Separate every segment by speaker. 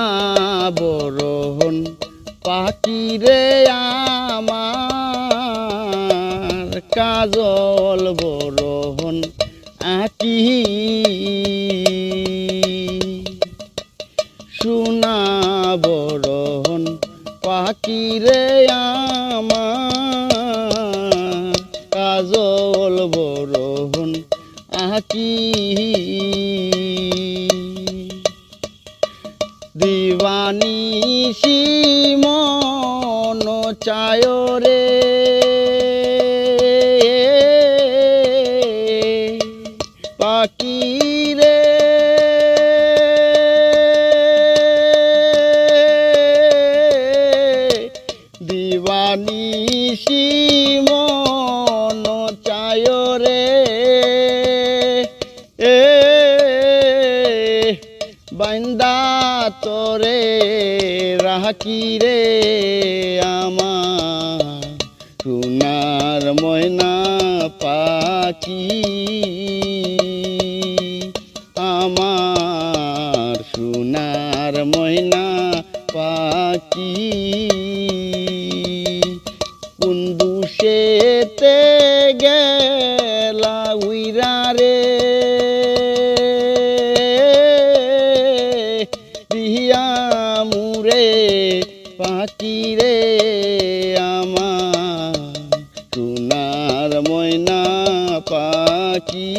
Speaker 1: সোনা বরহন পাখি রে আমার, কাজল বরহন আঁকি সোনা পাখি রে আমার, কাজল বরহন আঁকি দিবানি মন চায় রে। পাখি রে। দিবানি মন চায় রে। এ বান্দা তোরে রাখি রে আমার? সোনার ময়না পাখি আমার সোনার ময়না পাখি। কুন্দুষেতে পাখি রে আমার ময়না পাখি।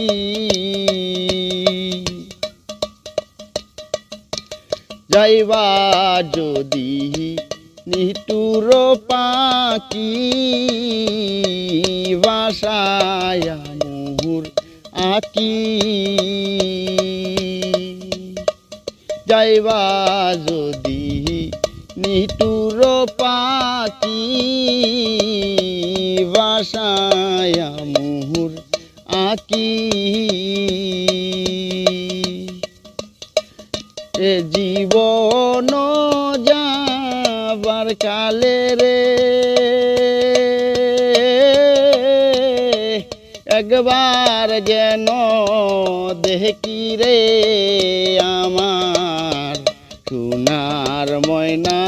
Speaker 1: যাইবা যদি নিটুর পাখি বাসায় মুহুর আকি। যাইবা যদি নিটুর পাখি বাসায় মুহুর আকি। এ জীবন যাবার কালে রে, একবার যেন দেখি রে আমার সোনার ময়না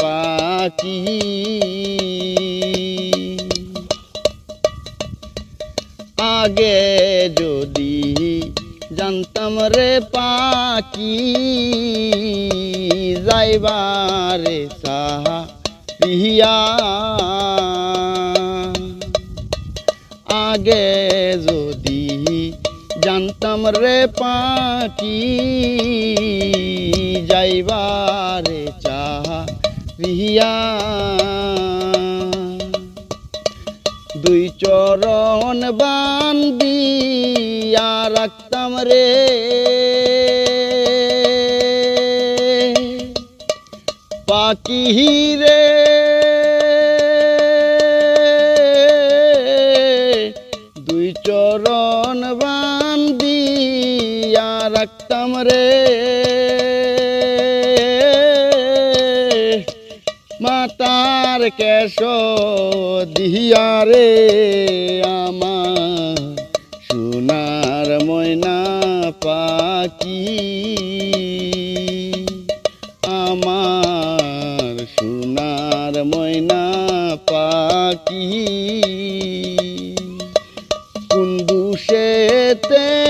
Speaker 1: পাখি। আগে যদি জানতাম রে পাখি যাইবারে সাহা পিয়া আগে যদি জানতাম রে পাখি যাইবারে চাহা পিয়া দুই চরণ বান্দিয়া রাখতাম রে। পাখি রে রাখতাম রে। মাতার কেশ দিয়া রে আমার সোনার ময়না পাখি। আমার সোনার ময়না পাখি। কুন্দুষেতে